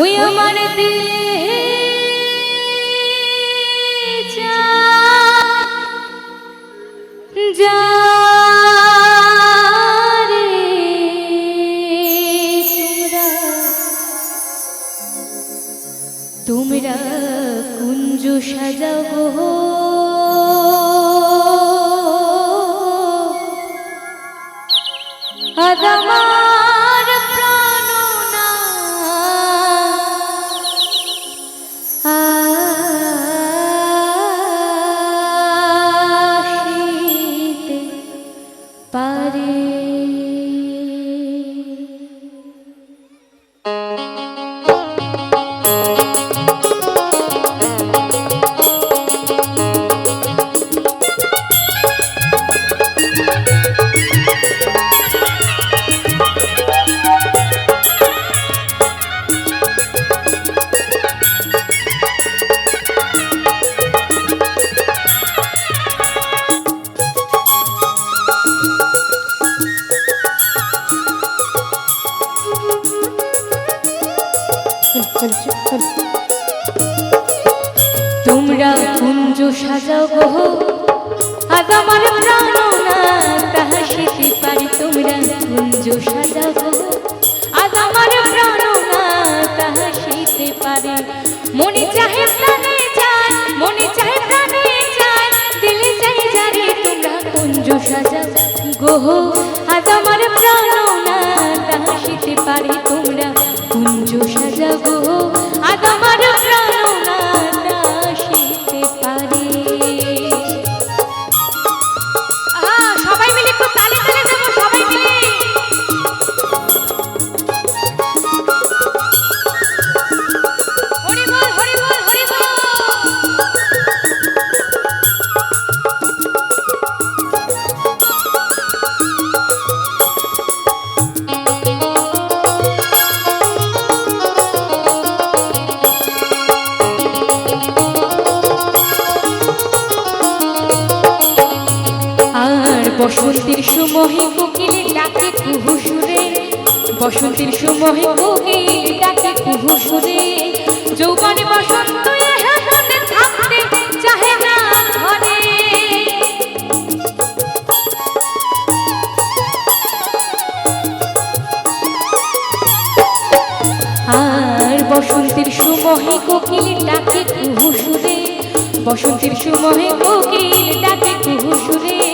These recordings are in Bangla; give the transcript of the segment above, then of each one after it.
ওই আমার দিলে যা তোমরা কুঞ্জ সাজাও গো। আদামার আমার প্রাণ না তাহা পারি। জারে তোমরা কুঞ্জ বসন্তের সময় কোকিলের ডাকে কুহু সুরে বসন্তের সময় কোকিল ডাকে কুহু সুরে যৌবনে বসন্ত চাহে বসন্তের সময় কোকিল ডাকে কুহু সুরে বসন্তের সময় কোকিল ডাকে কুহু সুরে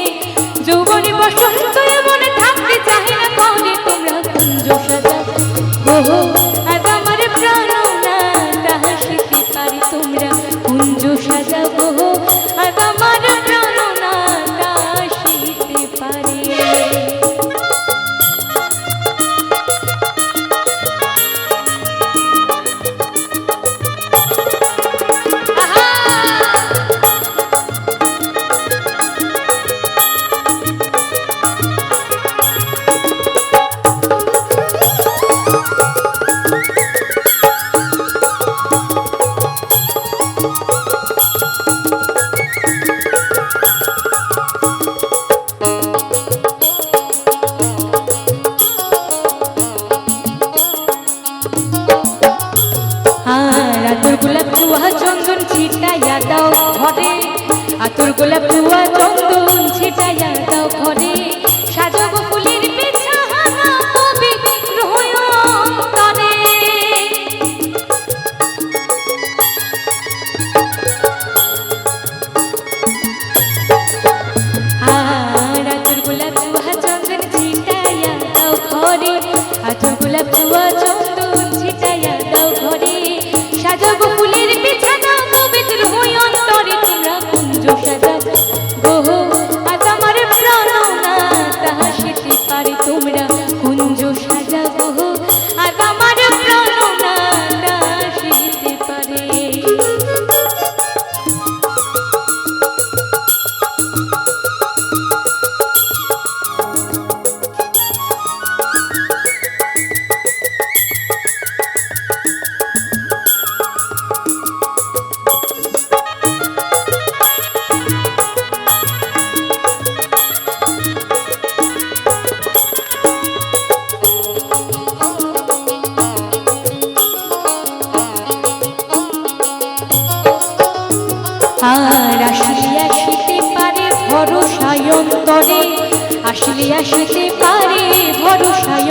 বসন্ত মনে থাকতে চাই না করে তোমরা কুঞ্জ সাজা। চন্দন ছিটাইয়া দাও ঘরে। আতর গোলাপ চুয়া চন্দন ছিটাইয়া দাও ঘরে। সাজাব ফুলের আতর গোলাপ চুয়া চন্দন ছিটাইয়া দাও ঘরে। আতর গোলাপ আর আসলে আসিতে পারে ভরসায় অন্তরে। আসলে আসিতে পারে ভরসায়